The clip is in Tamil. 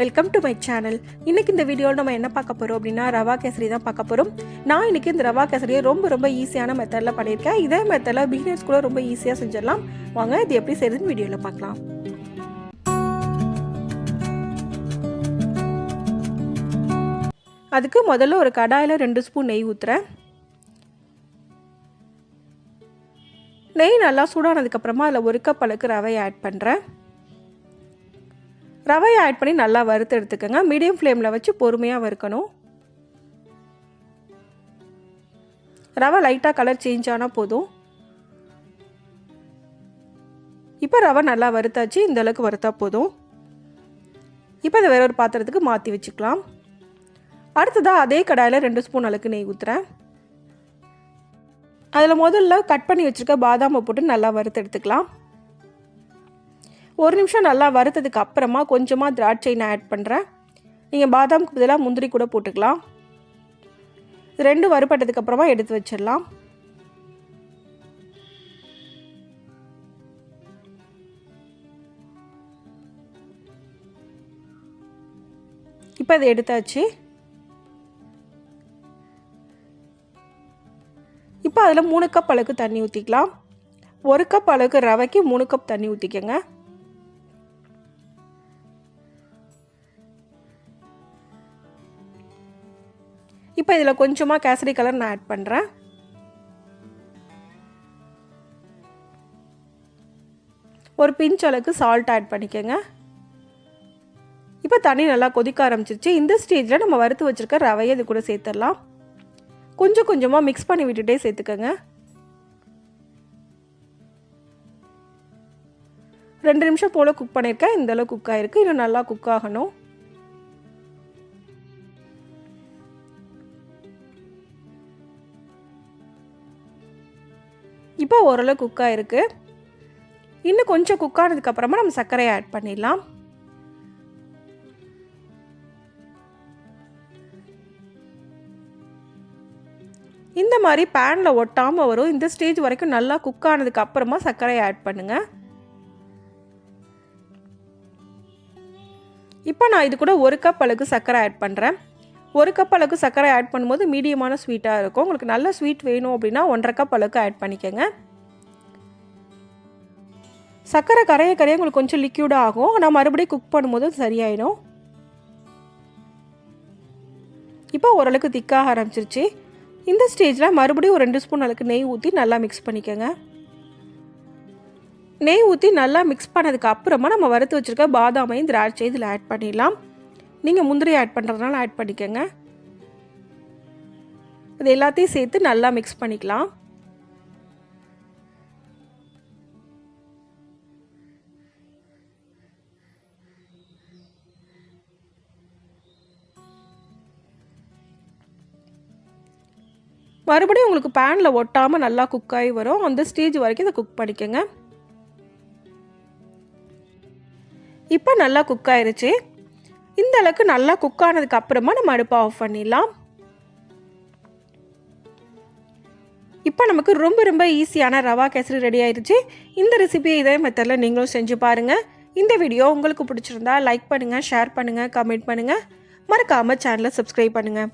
வெல்கம் டு மை சேனல் இன்னைக்கு இந்த வீடியோவில் நம்ம என்ன பார்க்க போகிறோம் அப்படின்னா ரவா கேசரி தான் பார்க்க போகிறோம் நான் இன்னைக்கு இந்த ரவா கேசரியை ரொம்ப ரொம்ப ஈஸியான மெத்தடில் பண்ணியிருக்கேன். இதே மெத்தடில் பிகினர்ஸ் கூட ரொம்ப ஈஸியாக செஞ்சிடலாம். வாங்க இது எப்படி செய்யுதுன்னு வீடியோவில் பார்க்கலாம். அதுக்கு முதல்ல ஒரு கடாயில் ரெண்டு ஸ்பூன் நெய் ஊற்றுறேன் நெய் நல்லா சூடானதுக்கப்புறமா அதில் ஒரு கப் அளவுக்கு ரவையை ஆட் பண்ணுறேன் ரவையை ஆட் பண்ணி நல்லா வறுத்து எடுத்துக்கோங்க. மீடியம் ஃப்ளேமில் வச்சு பொறுமையாக வறுக்கணும். ரவை லைட்டாக கலர் சேஞ்ச் ஆனால் போதும். இப்போ ரவை நல்லா வறுத்தாச்சு. இந்தளவுக்கு வறுத்தா போதும். இப்போ அதை வேற ஒரு பாத்திரத்துக்கு மாற்றி வச்சுக்கலாம். அடுத்ததாக அதே கடாயில் ரெண்டு ஸ்பூன் அளவுக்கு நெய் ஊற்றுறேன் அதில் முதல்ல கட் பண்ணி வச்சுருக்க பாதாமை போட்டு நல்லா வறுத்து எடுத்துக்கலாம். ஒரு நிமிஷம் நல்லா வறுத்ததுக்கு அப்புறமா கொஞ்சமாக திராட்சை நான் ஆட் பண்ணுறேன் நீங்கள் பாதாம்க்கு பதிலாக முந்திரி கூட போட்டுக்கலாம். இது ரெண்டு வறுபட்டதுக்கு அப்புறமா எடுத்து வச்சிடலாம். இப்போ இதை எடுத்தாச்சு. இப்போ அதில் மூணு கப் அளவுக்கு தண்ணி ஊற்றிக்கலாம் ஒரு கப் அளவுக்கு ரவைக்கு மூணு கப் தண்ணி ஊற்றிக்கங்க இப்போ இதில் கொஞ்சமாக கேசரி கலர் நான் ஆட் பண்ணுறேன் ஒரு பிஞ்ச் அளவுக்கு சால்ட் ஆட் பண்ணிக்கோங்க. இப்போ தண்ணி நல்லா கொதிக்க ஆரம்பிச்சிருச்சு. இந்த ஸ்டேஜில் நம்ம வறுத்து வச்சுருக்க ரவையை இது கூட சேர்த்துடலாம். கொஞ்சம் கொஞ்சமாக மிக்ஸ் பண்ணி விட்டுட்டே சேர்த்துக்கோங்க. ரெண்டு நிமிஷம் போல் குக் பண்ணியிருக்கேன். இந்தளவு குக் ஆகிருக்கு இன்னும் நல்லா குக் ஆகணும். இப்போ ஓரளவு குக் ஆகிருக்கு இன்னும் கொஞ்சம் குக் ஆனதுக்கப்புறமா நம்ம சர்க்கரையை ஆட் பண்ணிடலாம். இந்த மாதிரி பேனில் ஒட்டாமல் வரும். இந்த ஸ்டேஜ் வரைக்கும் நல்லா குக் ஆனதுக்கு அப்புறமா சர்க்கரையை ஆட் பண்ணுங்கள் இப்போ நான் இது கூட ஒரு கப் அளவுக்கு சர்க்கரை ஆட் பண்ணுறேன் ஒரு கப் அளவுக்கு சர்க்கரை ஆட் பண்ணும்போது மீடியமான ஸ்வீட்டாக இருக்கும். உங்களுக்கு நல்ல ஸ்வீட் வேணும் அப்படின்னா ஒன்றரை கப் அளவுக்கு ஆட் பண்ணிக்கோங்க. சர்க்கரை கரைய கரைய உங்களுக்கு கொஞ்சம் லிக்யூடாக ஆகும். ஆனால் மறுபடியும் குக் பண்ணும்போது சரியாயிடும். இப்போ ஓரளவுக்கு திக்காக ஆரம்பிச்சிருச்சு. இந்த ஸ்டேஜில் மறுபடியும் ஒரு ரெண்டு ஸ்பூன் அளவுக்கு நெய் ஊற்றி நல்லா மிக்ஸ் பண்ணிக்கோங்க. நெய் ஊற்றி நல்லா மிக்ஸ் பண்ணதுக்கு அப்புறமா நம்ம வறுத்து வச்சுருக்க பாதாமையும் திராட்சை இதில் ஆட் பண்ணிடலாம். நீங்கள் முந்திரி ஆட் பண்ணுறதுனால ஆட் பண்ணிக்கோங்க. இது எல்லாத்தையும் சேர்த்து நல்லா மிக்ஸ் பண்ணிக்கலாம். மறுபடியும் உங்களுக்கு பேனில் ஒட்டாமல் நல்லா குக் ஆகி வரும். அந்த ஸ்டேஜ் வரைக்கும் இதை குக் பண்ணிக்கோங்க. இப்போ நல்லா குக் ஆயிருச்சு. இந்த அளவுக்கு நல்லா குக் ஆனதுக்கு அப்புறமா நம்ம அடுப்பை ஆஃப் பண்ணிடலாம். இப்போ நமக்கு ரொம்ப ரொம்ப ஈஸியான ரவா கேசரி ரெடி ஆயிடுச்சு இந்த ரெசிபியை இதே மெத்தடில் நீங்களும் செஞ்சு பாருங்கள் இந்த வீடியோ உங்களுக்கு பிடிச்சிருந்தா லைக் பண்ணுங்கள் ஷேர் பண்ணுங்கள் கமெண்ட் பண்ணுங்கள் மறக்காமல் சேனலை சப்ஸ்கிரைப் பண்ணுங்கள்